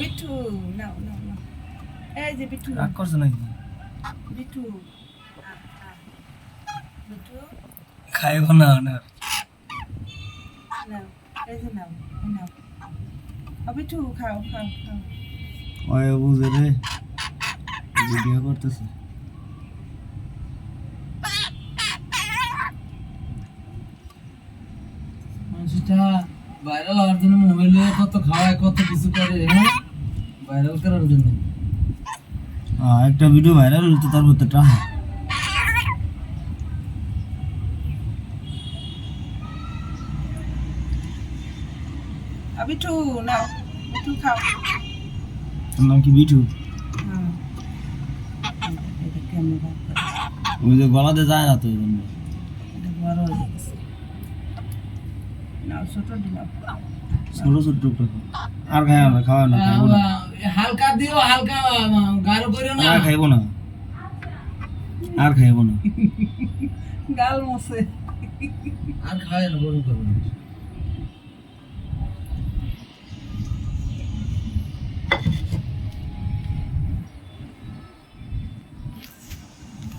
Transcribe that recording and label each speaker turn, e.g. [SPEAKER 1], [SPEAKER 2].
[SPEAKER 1] বিট্টু নাও নাও নাও। এই যে বিট্টু।
[SPEAKER 2] রাগ করছে নাকি?
[SPEAKER 1] আ। বিট্টু।
[SPEAKER 2] খাইব না না
[SPEAKER 1] বিট্টু খাও খাও খাও।
[SPEAKER 2] ওই বুঝে রে ভিডিও করতেছে।
[SPEAKER 3] মানুষটা ভাইরাল হওয়ার জন্য মোবাইলে কত খাওয়ায় কত কিছু করে হ্যাঁ? ভাইরাল করার জন্য।
[SPEAKER 2] হ্যাঁ একটা ভিডিও ভাইরাল হলো তো তার মধ্যে টাকা
[SPEAKER 1] নাও খাও।
[SPEAKER 2] নাম কি বিটু? ওই যে গলাতে যায় না তো এই জন্য।
[SPEAKER 1] ছোট নাও
[SPEAKER 2] ছোট ছোট আর খাওয়া না খাওয়া না খাইবো না।
[SPEAKER 3] হালকা দিও হালকা গাঢ় করো না।
[SPEAKER 2] আর খাইবো না। আর খাইবো না।
[SPEAKER 1] গাল মশে
[SPEAKER 3] আর খাওয়া না বড় করো না।